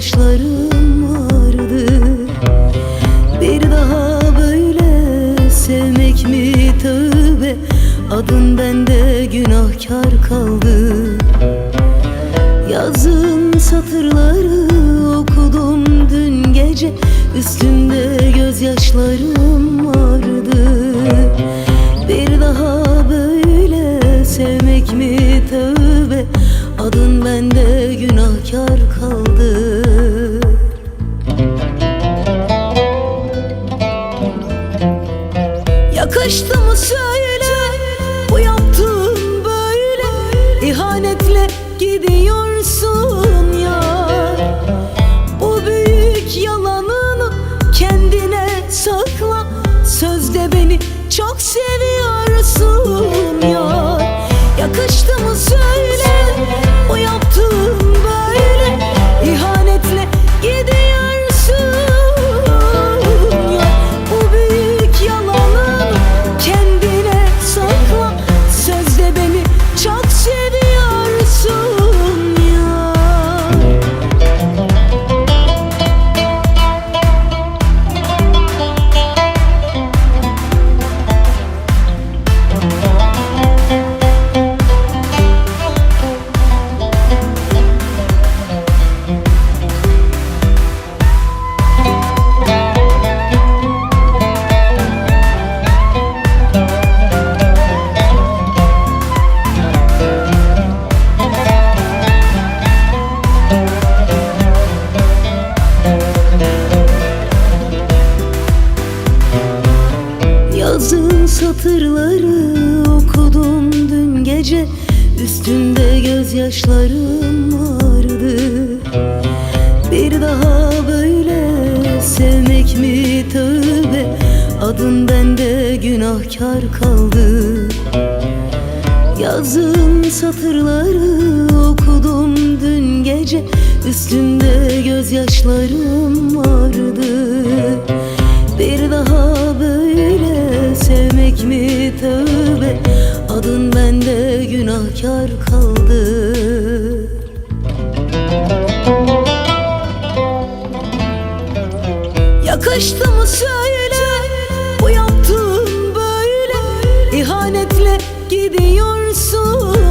Gözyaşlarım vardı Bir daha böyle sevmek mi? Tövbe Adın bende günahkar kaldı. Yazın satırları okudum dün gece. Üstümde gözyaşlarım vardı. Bir daha böyle sevmek mi? Tövbe Adın bende günahkar kaldı ihanetle gidiyorsun Yazın satırları okudum dün gece. Üstünde gözyaşlarım vardı. Bir daha böyle sevmek mi? Tövbe. Adın bende günahkar kaldı. Yazın satırları okudum dün gece. Üstümde gözyaşlarım vardı mi? Tövbe. Adın bende günahkar kaldı. Yakıştı mı söyle? Bu yaptığın böyle. İhanetle gidiyorsun